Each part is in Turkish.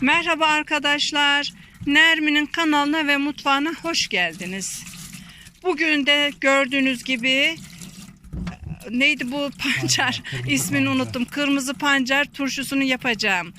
Merhaba arkadaşlar. Nermin'in kanalına ve mutfağına hoş geldiniz. Bugün de gördüğünüz gibi neydi bu pancar? kırmızı İsmini pancar. unuttum. Kırmızı pancar turşusunu yapacağım.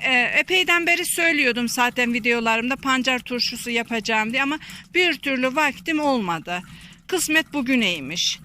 Ee, epeyden beri söylüyordum zaten videolarımda pancar turşusu yapacağım diye ama bir türlü vaktim olmadı. Kısmet bugüneymiş.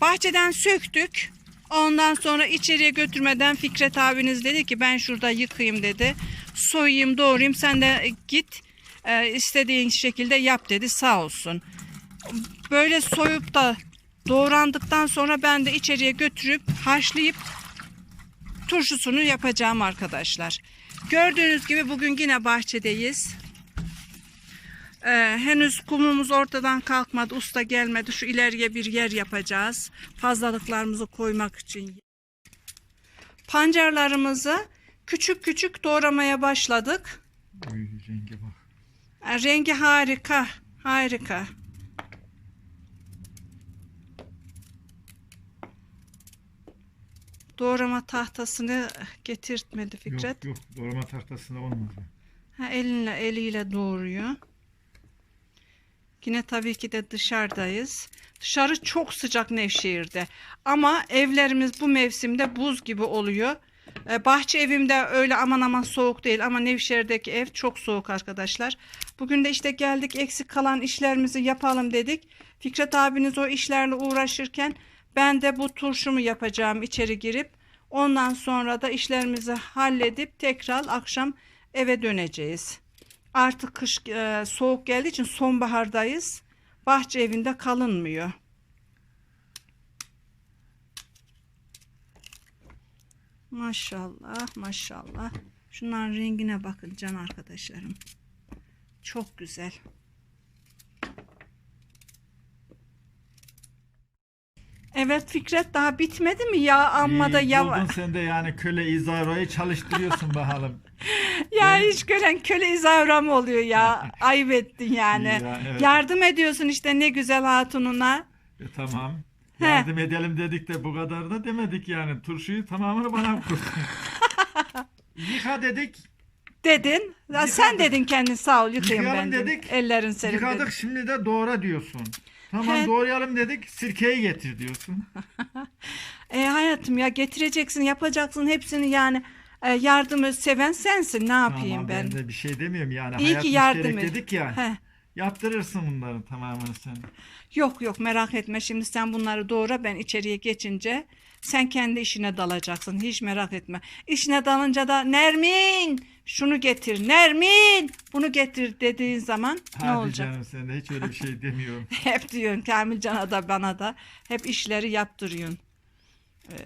Bahçeden söktük. Ondan sonra içeriye götürmeden Fikret abiniz dedi ki ben şurada yıkayayım dedi. Soyayım doğrayayım sen de git e, istediğin şekilde yap dedi sağ olsun. Böyle soyup da doğrandıktan sonra ben de içeriye götürüp haşlayıp turşusunu yapacağım arkadaşlar. Gördüğünüz gibi bugün yine bahçedeyiz. Ee, henüz kumumuz ortadan kalkmadı. Usta gelmedi. Şu ileriye bir yer yapacağız. Fazlalıklarımızı koymak için. Pancarlarımızı küçük küçük doğramaya başladık. Uy, renge bak. Rengi harika. Harika. Doğrama tahtasını getirtmedi Fikret. Yok yok doğrama tahtasında olmaz. Ha, elinle eliyle doğuruyor. Yine tabii ki de dışarıdayız. Dışarı çok sıcak Nevşehir'de. Ama evlerimiz bu mevsimde buz gibi oluyor. Ee, bahçe evimde öyle aman aman soğuk değil ama Nevşehir'deki ev çok soğuk arkadaşlar. Bugün de işte geldik eksik kalan işlerimizi yapalım dedik. Fikret abiniz o işlerle uğraşırken ben de bu turşumu yapacağım içeri girip. Ondan sonra da işlerimizi halledip tekrar akşam eve döneceğiz. Artık kış e, soğuk geldiği için sonbahardayız. Bahçe evinde kalınmıyor. Maşallah maşallah. Şunların rengine bakın can arkadaşlarım. Çok güzel. Evet Fikret daha bitmedi mi ya amma da İyi, buldun sen de yani köle İzaro'yu çalıştırıyorsun bakalım. Ya hiç gören köle izavram oluyor ya. Ayıp ettin yani. İyi ya, evet. Yardım ediyorsun işte ne güzel hatununa. E, tamam. Yardım edelim dedik de bu kadar da demedik yani. Turşuyu tamamını bana kurtun. Yıka dedik. Dedin. Ya sen Yıkadık. dedin kendin sağ ol yıkayayım Yıkayalım ben dedim. dedik. Ellerin senin Yıkadık dedin. şimdi de doğra diyorsun. Tamam He. doğrayalım dedik. Sirkeyi getir diyorsun. E hayatım ya getireceksin yapacaksın hepsini yani e, yardımı seven sensin ne yapayım tamam, ben. ben de bir şey demiyorum yani. İyi Hayat ki yardım müşterek et. dedik ya. He. Yaptırırsın bunların tamamını sen. Yok yok merak etme şimdi sen bunları doğra ben içeriye geçince sen kendi işine dalacaksın hiç merak etme. İşine dalınca da Nermin şunu getir Nermin bunu getir dediğin zaman ne Hadi olacak? canım sen de hiç öyle bir şey demiyorum. Hep diyorsun Kamilcan'a da bana da hep işleri yaptırıyorsun. Ee,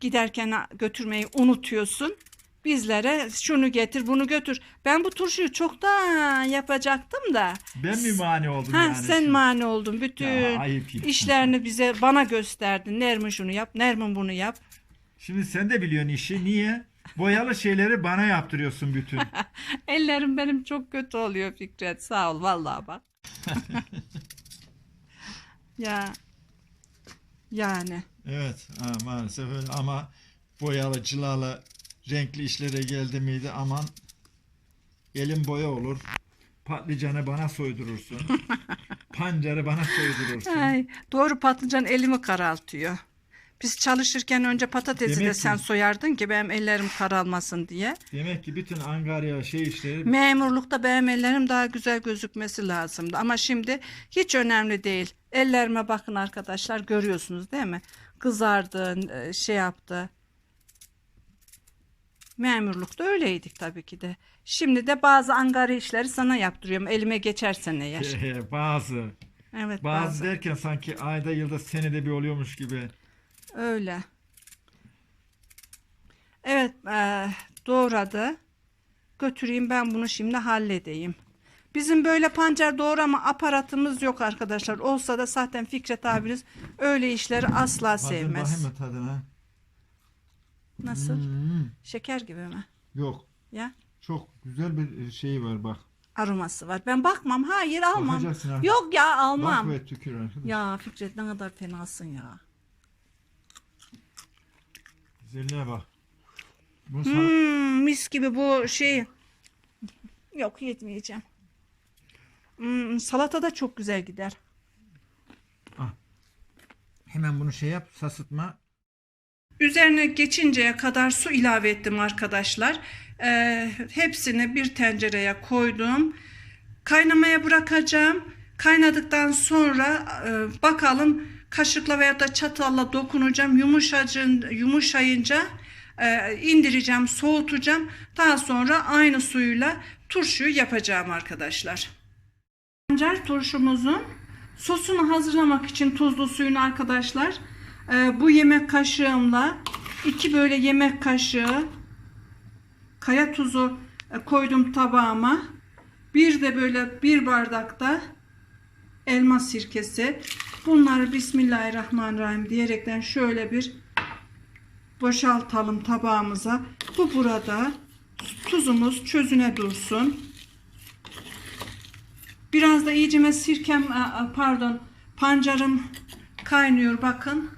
giderken götürmeyi unutuyorsun. Bizlere şunu getir bunu götür. Ben bu turşuyu çoktan yapacaktım da. Ben mi mani oldum Ha, yani? sen şimdi? mani oldun. Bütün Ya, işlerini bize bana gösterdin. Nermin şunu yap, Nermin bunu yap. Şimdi sen de biliyorsun işi. Niye? Boyalı şeyleri bana yaptırıyorsun bütün. Ellerim benim çok kötü oluyor Fikret. Sağ ol vallahi bak. ya yani evet ha, maalesef öyle ama boyalı cilalı renkli işlere geldi miydi aman elim boya olur. Patlıcanı bana soydurursun. Pancarı bana soydurursun. Ay, doğru patlıcan elimi karaltıyor. Biz çalışırken önce patatesi Demek de sen ki- soyardın ki benim ellerim karalmasın diye. Demek ki bütün Angarya şey işleri Memurlukta benim ellerim daha güzel gözükmesi lazımdı. Ama şimdi hiç önemli değil. Ellerime bakın arkadaşlar görüyorsunuz değil mi? Kızardı, e, şey yaptı. Memurlukta öyleydik tabii ki de. Şimdi de bazı angari işleri sana yaptırıyorum. Elime geçersen eğer. bazı. Evet Bazı bazı. derken sanki ayda yılda senede bir oluyormuş gibi. Öyle. Evet, eee, doğradı. Götüreyim ben bunu şimdi halledeyim. Bizim böyle pancar doğrama aparatımız yok arkadaşlar. Olsa da zaten Fikret abiniz öyle işleri asla sevmez. mı tadına? Nasıl? Hmm, Şeker gibi mi? yok. Ya Çok güzel bir şey var bak. aroması var. Ben bakmam. Hayır almam. Bakacaksın ha. Yok ya almam. Bak ve tükür arkadaş. Ya Fikret ne kadar fenasın ya. Güzelliğe bak. Bunu sana- Hmm, mis gibi bu şey Yok yetmeyeceğim. Hmm, salata da çok güzel gider. Hemen bunu şey yap, sasıtma. Üzerine geçinceye kadar su ilave ettim arkadaşlar. Ee, hepsini bir tencereye koydum. Kaynamaya bırakacağım. Kaynadıktan sonra e, bakalım kaşıkla veya da çatalla dokunacağım. Yumuşacın, yumuşayınca e, indireceğim, soğutacağım. Daha sonra aynı suyuyla turşuyu yapacağım arkadaşlar. Pancar turşumuzun sosunu hazırlamak için tuzlu suyunu arkadaşlar e, bu yemek kaşığımla iki böyle yemek kaşığı kaya tuzu e, koydum tabağıma. Bir de böyle bir bardakta elma sirkesi. Bunları Bismillahirrahmanirrahim diyerekten şöyle bir boşaltalım tabağımıza. Bu burada tuzumuz çözüne dursun. Biraz da iyicime sirkem a- a, pardon pancarım kaynıyor bakın.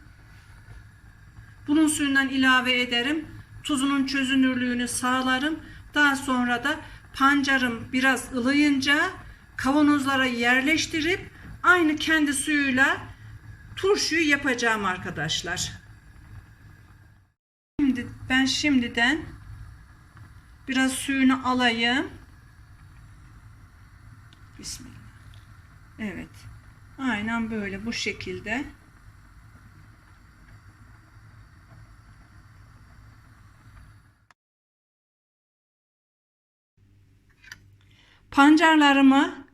Bunun suyundan ilave ederim. Tuzunun çözünürlüğünü sağlarım. Daha sonra da pancarım biraz ılıyınca kavanozlara yerleştirip aynı kendi suyuyla turşuyu yapacağım arkadaşlar. Şimdi ben şimdiden biraz suyunu alayım. Bismillah. Evet. Aynen böyle bu şekilde. Pancarlarımı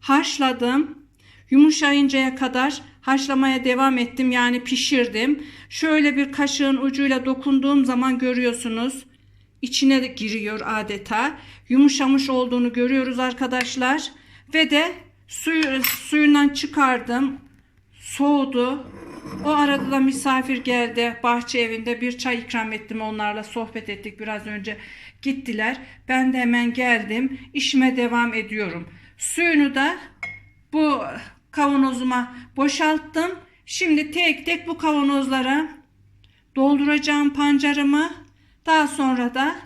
haşladım. Yumuşayıncaya kadar haşlamaya devam ettim. Yani pişirdim. Şöyle bir kaşığın ucuyla dokunduğum zaman görüyorsunuz. İçine giriyor adeta. Yumuşamış olduğunu görüyoruz arkadaşlar. Ve de suyu, suyundan çıkardım. Soğudu. O arada da misafir geldi bahçe evinde bir çay ikram ettim onlarla sohbet ettik biraz önce gittiler. Ben de hemen geldim işime devam ediyorum. Suyunu da bu kavanozuma boşalttım. Şimdi tek tek bu kavanozlara dolduracağım pancarımı. Daha sonra da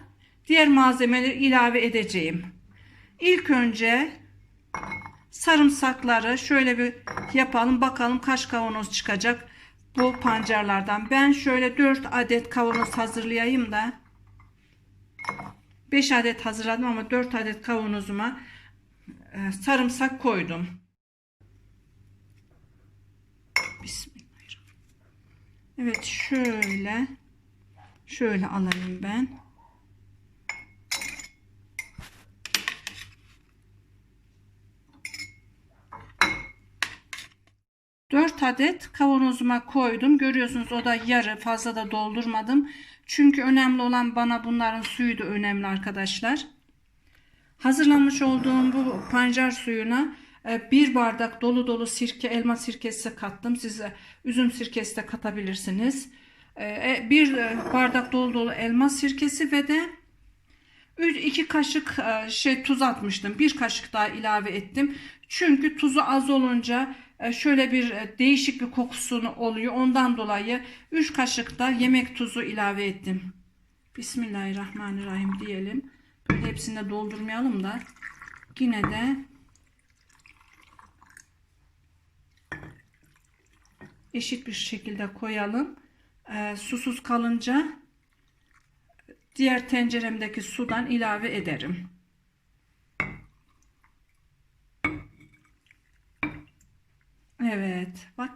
diğer malzemeleri ilave edeceğim. İlk önce sarımsakları şöyle bir yapalım bakalım kaç kavanoz çıkacak bu pancarlardan. Ben şöyle 4 adet kavanoz hazırlayayım da 5 adet hazırladım ama 4 adet kavanozuma e, sarımsak koydum. Bismillahirrahmanirrahim. Evet şöyle şöyle alayım ben. 4 adet kavanozuma koydum. Görüyorsunuz o da yarı fazla da doldurmadım. Çünkü önemli olan bana bunların suyu da önemli arkadaşlar. Hazırlamış olduğum bu pancar suyuna e, bir bardak dolu dolu sirke elma sirkesi kattım. Siz e, üzüm sirkesi de katabilirsiniz. E, Bir bardak dolu dolu elma sirkesi ve de 2 kaşık e, şey tuz atmıştım. Bir kaşık daha ilave ettim. Çünkü tuzu az olunca e, şöyle bir e, değişik bir kokusunu oluyor. Ondan dolayı 3 kaşık da yemek tuzu ilave ettim. Bismillahirrahmanirrahim diyelim. Böyle hepsini de doldurmayalım da yine de eşit bir şekilde koyalım. E, susuz kalınca diğer tenceremdeki sudan ilave ederim. Evet, bak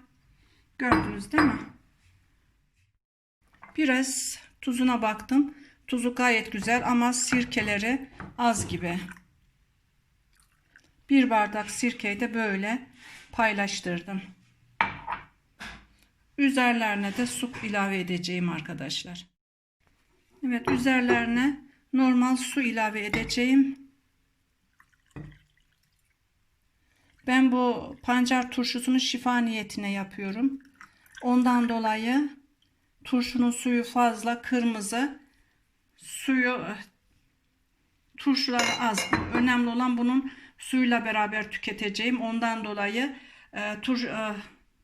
gördünüz değil mi? Biraz tuzuna baktım. Tuzu gayet güzel ama sirkeleri az gibi. Bir bardak sirkeyi de böyle paylaştırdım. Üzerlerine de su ilave edeceğim arkadaşlar. Evet üzerlerine normal su ilave edeceğim. Ben bu pancar turşusunu şifa niyetine yapıyorum. Ondan dolayı turşunun suyu fazla kırmızı. Suyu turşuları az. Önemli olan bunun suyla beraber tüketeceğim. Ondan dolayı e, tur, e,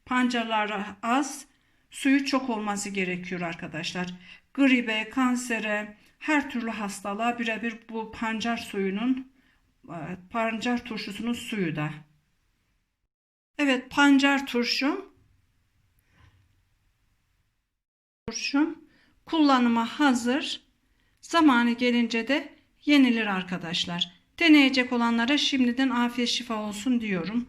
pancarları az. Suyu çok olması gerekiyor arkadaşlar. Gribe, kansere, her türlü hastalığa birebir bu pancar suyunun pancar turşusunun suyu da. Evet pancar turşum. Turşum kullanıma hazır. Zamanı gelince de yenilir arkadaşlar. Deneyecek olanlara şimdiden afiyet şifa olsun diyorum.